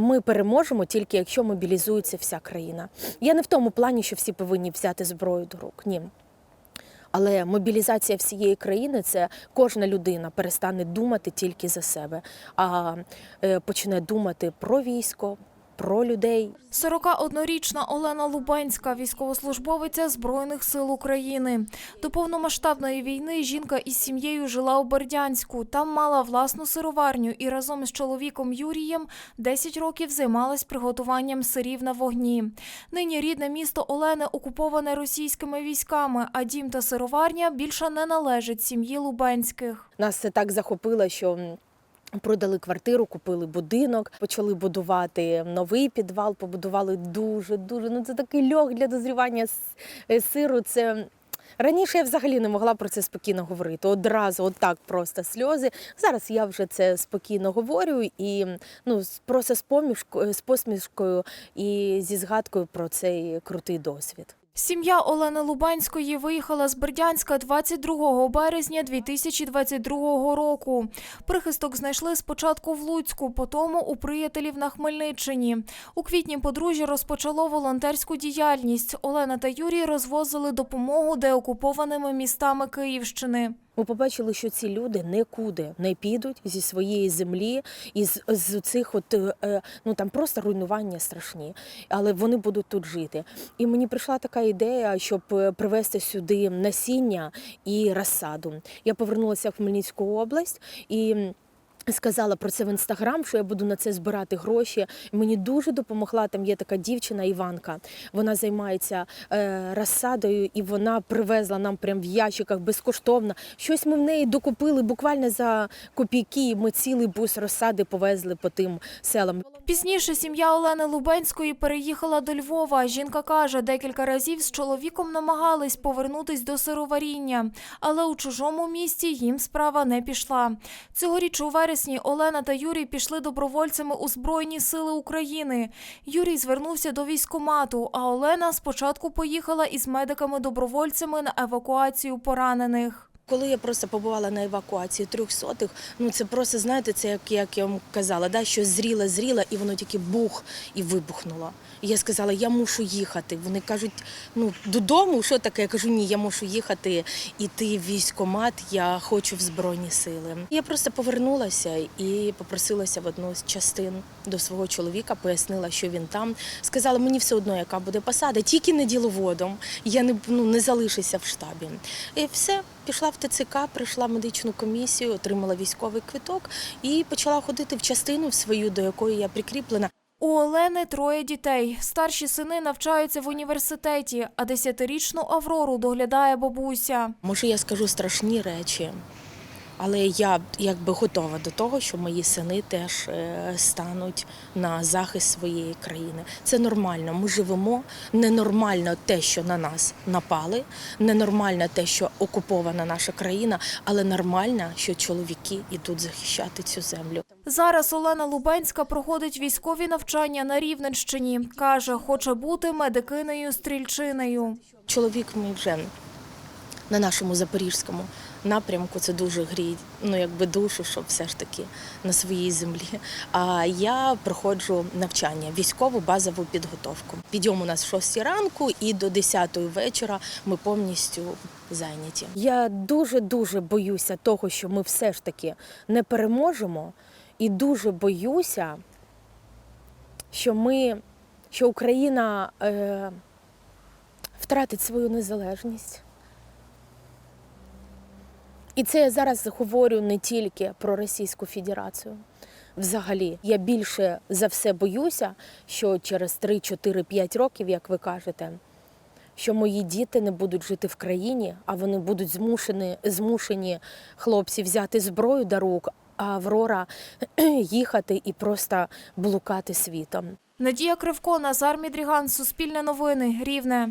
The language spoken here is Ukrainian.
Ми переможемо тільки якщо мобілізується вся країна. Я не в тому плані, що всі повинні взяти зброю до рук. Ні. Але мобілізація всієї країни це кожна людина перестане думати тільки за себе, а е, почне думати про військо, про людей. 41-річна Олена Лубенська, військовослужбовиця Збройних сил України. До повномасштабної війни жінка із сім'єю жила у Бердянську. Там мала власну сироварню і разом із чоловіком Юрієм 10 років займалась приготуванням сирів на вогні. Нині рідне місто Олени окуповане російськими військами, а дім та сироварня більше не належать сім'ї Лубенських. Нас це так захопило, що продали квартиру, купили будинок, почали будувати новий підвал, побудували дуже дуже. Ну це такий льох для дозрівання е, сиру. Це раніше я взагалі не могла про це спокійно говорити. Одразу, отак просто сльози. Зараз я вже це спокійно говорю і ну просто з помішкою, з посмішкою і зі згадкою про цей крутий досвід. Сім'я Олени Лубанської виїхала з Бердянська 22 березня 2022 року. Прихисток знайшли спочатку в Луцьку, потім у приятелів на Хмельниччині. У квітні подружжя розпочало волонтерську діяльність. Олена та Юрій розвозили допомогу деокупованими містами Київщини. Ми побачили, що ці люди нікуди не підуть зі своєї землі і з, з цих от е, е, ну там просто руйнування страшні, але вони будуть тут жити. І мені прийшла така ідея, щоб е, привезти сюди насіння і розсаду. Я повернулася в Хмельницьку область і. Сказала про це в інстаграм, що я буду на це збирати гроші. Мені дуже допомогла. Там є така дівчина Іванка. Вона займається е, розсадою, і вона привезла нам прям в ящиках безкоштовно. Щось ми в неї докупили буквально за копійки. Ми цілий бус розсади повезли по тим селам. Пізніше сім'я Олени Лубенської переїхала до Львова. Жінка каже, декілька разів з чоловіком намагались повернутись до сироваріння, але у чужому місті їм справа не пішла. Цьогоріч у вересні Олена та Юрій пішли добровольцями у Збройні Сили України. Юрій звернувся до військкомату, а Олена спочатку поїхала із медиками-добровольцями на евакуацію поранених. Коли я просто побувала на евакуації трьохсотих, ну це просто знаєте, це як, як я вам казала, да, що зріло, зріло, і воно тільки бух і вибухнуло. І я сказала, я мушу їхати. Вони кажуть, ну додому, що таке? Я кажу, ні, я мушу їхати, іти в військкомат, я хочу в Збройні сили. Я просто повернулася і попросилася в одну з частин до свого чоловіка, пояснила, що він там. Сказала, мені все одно, яка буде посада, тільки не діловодом. Я не, ну, не залишуся в штабі. І все, пішла в ТЦК, прийшла медичну комісію, отримала військовий квиток і почала ходити в частину свою, до якої я прикріплена. У Олени троє дітей. Старші сини навчаються в університеті, а десятирічну Аврору доглядає бабуся. Може, я скажу страшні речі, але я якби готова до того, що мої сини теж е, стануть на захист своєї країни. Це нормально. Ми живемо. Ненормально те, що на нас напали, ненормально те, що окупована наша країна, але нормально, що чоловіки йдуть захищати цю землю. Зараз Олена Лубенська проходить військові навчання на Рівненщині. Каже, хоче бути медикинею-стрільчинею. Чоловік мій вже на нашому запорізькому напрямку це дуже гріє, ну якби душу, щоб все ж таки на своїй землі. А я проходжу навчання, військову базову підготовку. Підйом у нас в 6 ранку і до 10 вечора ми повністю зайняті. Я дуже дуже боюся того, що ми все ж таки не переможемо, і дуже боюся, що ми, що Україна е, втратить свою незалежність. І це я зараз говорю не тільки про Російську Федерацію. Взагалі, я більше за все боюся, що через 3, 4, 5 років, як ви кажете, що мої діти не будуть жити в країні, а вони будуть змушені, змушені хлопці взяти зброю до рук, а Аврора їхати і просто блукати світом. Надія Кривко, Назар Мідріган, Суспільне новини, Рівне.